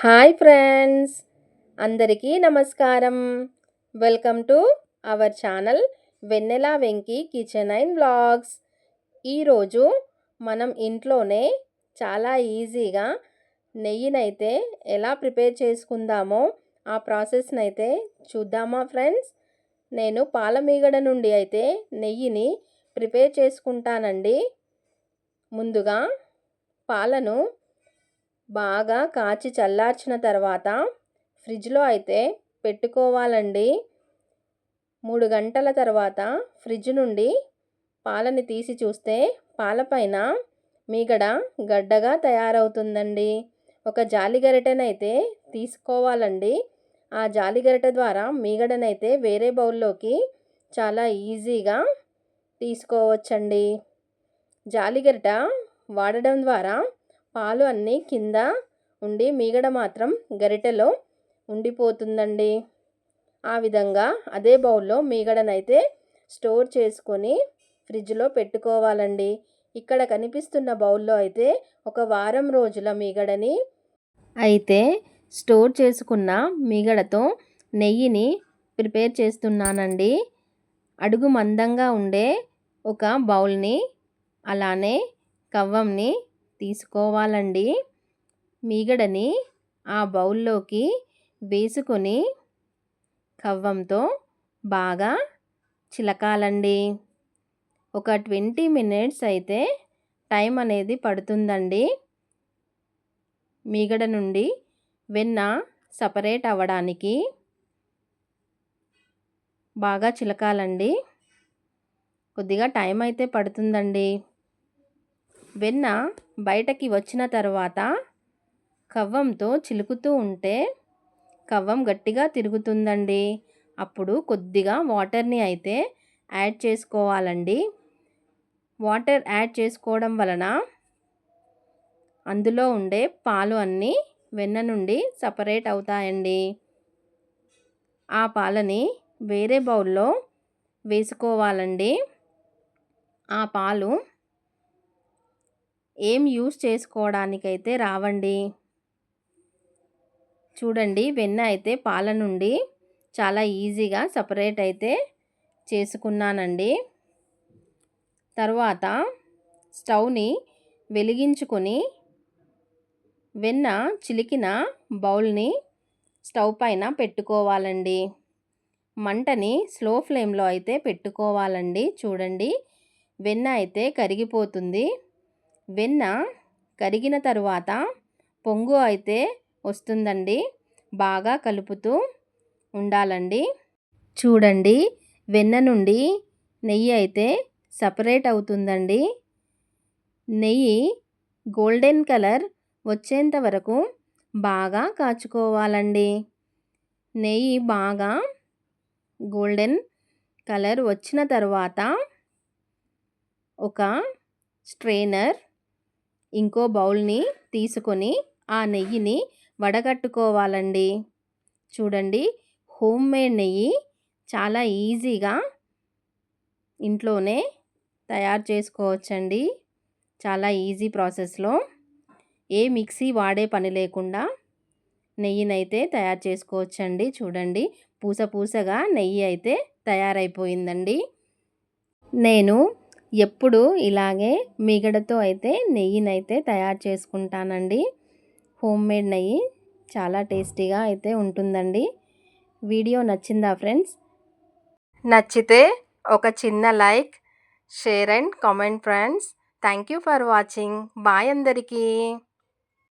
Hi friends అందరికీ నమస్కారం. Welcome to our channel Vennela Venki kitchen and blogs ఈరోజు మనం ఇంట్లోనే చాలా ఈజీగా నెయ్యినైతే ఎలా ప్రిపేర్ చేసుకుందామో ఆ ప్రాసెస్ని అయితే చూద్దామా ఫ్రెండ్స్? నేను పాలమీగడ నుండి అయితే నెయ్యిని ప్రిపేర్ చేసుకుంటానండి. ముందుగా పాలను బాగా కాచి చల్లార్చిన తర్వాత ఫ్రిడ్జ్లో అయితే పెట్టుకోవాలండి. మూడు గంటల తర్వాత ఫ్రిడ్జ్ నుండి పాలని తీసి చూస్తే పాలపైన మీగడ గడ్డగా తయారవుతుందండి. ఒక జాలి గరిటెనైతే తీసుకోవాలండి. ఆ జాలి గరిటె ద్వారా మీగడనైతే వేరే బౌల్లోకి చాలా ఈజీగా తీసుకోవచ్చండి. జాలి గరిట వాడడం ద్వారా పాలు అన్నీ కింద ఉండి మీగడ మాత్రం గరిటెలో ఉండిపోతుందండి. ఆ విధంగా అదే బౌల్లో మీగడనైతే స్టోర్ చేసుకొని ఫ్రిడ్జ్లో పెట్టుకోవాలండి. ఇక్కడ కనిపిస్తున్న బౌల్లో అయితే ఒక వారం రోజుల మీగడని అయితే స్టోర్ చేసుకున్న మీగడతో నెయ్యిని ప్రిపేర్ చేస్తున్నానండి. అడుగు మందంగా ఉండే ఒక బౌల్ని అలానే కవ్వంని తీసుకోవాలండి. మీగడని ఆ బౌల్లోకి వేసుకొని కవ్వంతో బాగా చిలకాలండి. ఒక ట్వంటీ మినిట్స్ అయితే టైం అనేది పడుతుందండి. మీగడ నుండి వెన్న సపరేట్ అవ్వడానికి బాగా చిలకాలండి. కొద్దిగా టైం అయితే పడుతుందండి. వెన్న బయటకి వచ్చిన తర్వాత కవ్వంతో చిలుకుతూ ఉంటే కవ్వం గట్టిగా తిరుగుతుందండి. అప్పుడు కొద్దిగా వాటర్ని అయితే యాడ్ చేసుకోవాలండి. వాటర్ యాడ్ చేసుకోవడం వలన అందులో ఉండే పాలు అన్నీ వెన్న నుండి సపరేట్ అవుతాయండి. ఆ పాలని వేరే బౌల్లో వేసుకోవాలండి. ఆ పాలు ఏం యూస్ చేసుకోవడానికైతే రావండి. చూడండి వెన్న అయితే పాల నుండి చాలా ఈజీగా సపరేట్ అయితే చేసుకున్నానండి. తర్వాత స్టవ్ని వెలిగించుకొని వెన్న చిలికిన బౌల్ని స్టవ్ పైన పెట్టుకోవాలండి. మంటని స్లో ఫ్లేమ్లో అయితే పెట్టుకోవాలండి. చూడండి వెన్న అయితే కరిగిపోతుంది. వెన్న కరిగిన తరువాత పొంగు అయితే వస్తుందండి. బాగా కలుపుతూ ఉండాలండి. చూడండి వెన్న నుండి నెయ్యి అయితే సపరేట్ అవుతుందండి. నెయ్యి గోల్డెన్ కలర్ వచ్చేంత వరకు బాగా కాచుకోవాలండి. నెయ్యి బాగా గోల్డెన్ కలర్ వచ్చిన తర్వాత ఒక స్ట్రెయినర్ ఇంకో బౌల్ని తీసుకొని ఆ నెయ్యిని వడగట్టుకోవాలండి. చూడండి హోమ్ మేడ్ నెయ్యి చాలా ఈజీగా ఇంట్లోనే తయారు చేసుకోవచ్చండి. చాలా ఈజీ ప్రాసెస్లో. ఏ మిక్సీ వాడే పని లేకుండా నెయ్యినైతే తయారు చేసుకోవచ్చండి. చూడండి పూస పూసగా నెయ్యి అయితే తయారైపోయిందండి. నేను ఎప్పుడు ఇలాగే మిగడతో అయితే నెయ్యినైతే తయారు చేసుకుంటానండి. హోమ్ మేడ్ నెయ్యి చాలా టేస్టీగా అయితే ఉంటుందండి. వీడియో నచ్చిందా ఫ్రెండ్స్? నచ్చితే ఒక చిన్న like share and comment friends. Thank you for watching. Bye అందరికీ.